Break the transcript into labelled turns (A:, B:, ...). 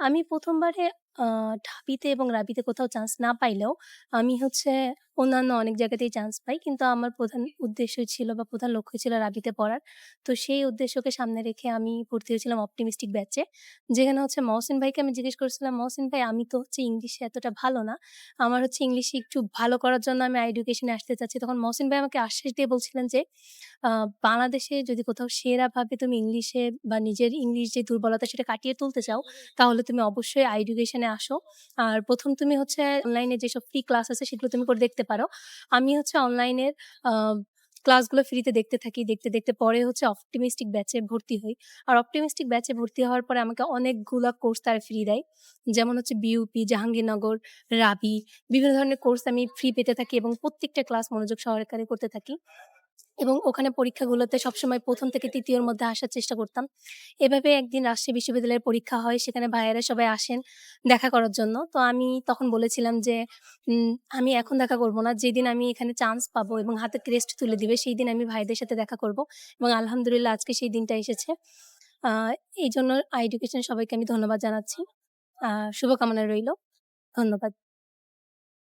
A: আমি ১ম বারে আ ঢাবিতে এবং রাবিতে কোথাও চান্স না পাইলেও আমি হচ্ছে অন্যান্য অনেক জায়গাতেই চান্স পাই। কিন্তু আমার প্রধান উদ্দেশ্য ছিল বা প্রধান লক্ষ্য ছিল রাবিতে পড়ার। তো সেই উদ্দেশ্যকে সামনে রেখে আমি ভর্তি হয়েছিলাম অপটিমিস্টিক ব্যাচে। যেখানে হচ্ছে মহসিন ভাইকে আমি জিজ্ঞেস করেছিলাম, "মহসিন ভাই আমি তো হচ্ছে ইংলিশে এতটা ভালো না। আমার হচ্ছে ইংলিশে একটু ভালো করার জন্য আমি এডুকেশন এ আসতে চাচ্ছি।" তখন মহসিন ভাই আমাকে আশ্বাস দিয়ে বলছিলেন যে, "আ বাংলাদেশে যদি কোথাও সেরাভাবে তুমি ইংলিশে বা নিজের ইংলিশ যে দুর্বলতা সেটা কাটিয়ে তুলতে চাও, তাহলে তুমি অবশ্যই এডুকেশন এ আসো। আর প্রথম তুমি হচ্ছে অনলাইনে যেসব ফ্রি ক্লাস আছে সেগুলো তুমি করে দেখতে পারো।" আমি হচ্ছে অনলাইনের ক্লাসগুলো ফ্রিতে দেখতে থাকি। দেখতে, দেখতে পরে হচ্ছে অপটিমিস্টিক ব্যাচে ভর্তি হই। আর অপটিমিস্টিক ব্যাচে ভর্তি হওয়ার পরে আমাকে অনেকগুলা কোর্স তারা ফ্রি দেয়। যেমন হচ্ছে বিউপি জাহাঙ্গীরনগর, রাবি বিভিন্ন ধরনের কোর্স আমি ফ্রি পেতে থাকি এবং প্রত্যেকটা ক্লাস মনোযোগ সহকারে করতে থাকি। এবং ওখানে পরীক্ষাগুলোতে সবসময় প্রথম থেকে তৃতীয়র মধ্যে আসার চেষ্টা করতাম। এভাবে একদিন রাজশাহী বিশ্ববিদ্যালয়ের পরীক্ষা হয়। সেখানে ভাইয়েরা সবাই আসেন দেখা করার জন্য। তো আমি তখন বলেছিলাম যে, "আমি এখন দেখা করব না। যেদিন আমি এখানে চান্স পাবো এবং হাতে ক্রেস্ট তুলে দিবে সেই দিন আমি ভাইদের সাথে দেখা করব।" এবং আলহামদুলিল্লাহ আজকে সেই দিনটা এসেছে। আ এইজন্য এডুকেশন সবাইকে আমি ধন্যবাদ জানাচ্ছি। শুভকামনা রইল। ধন্যবাদ।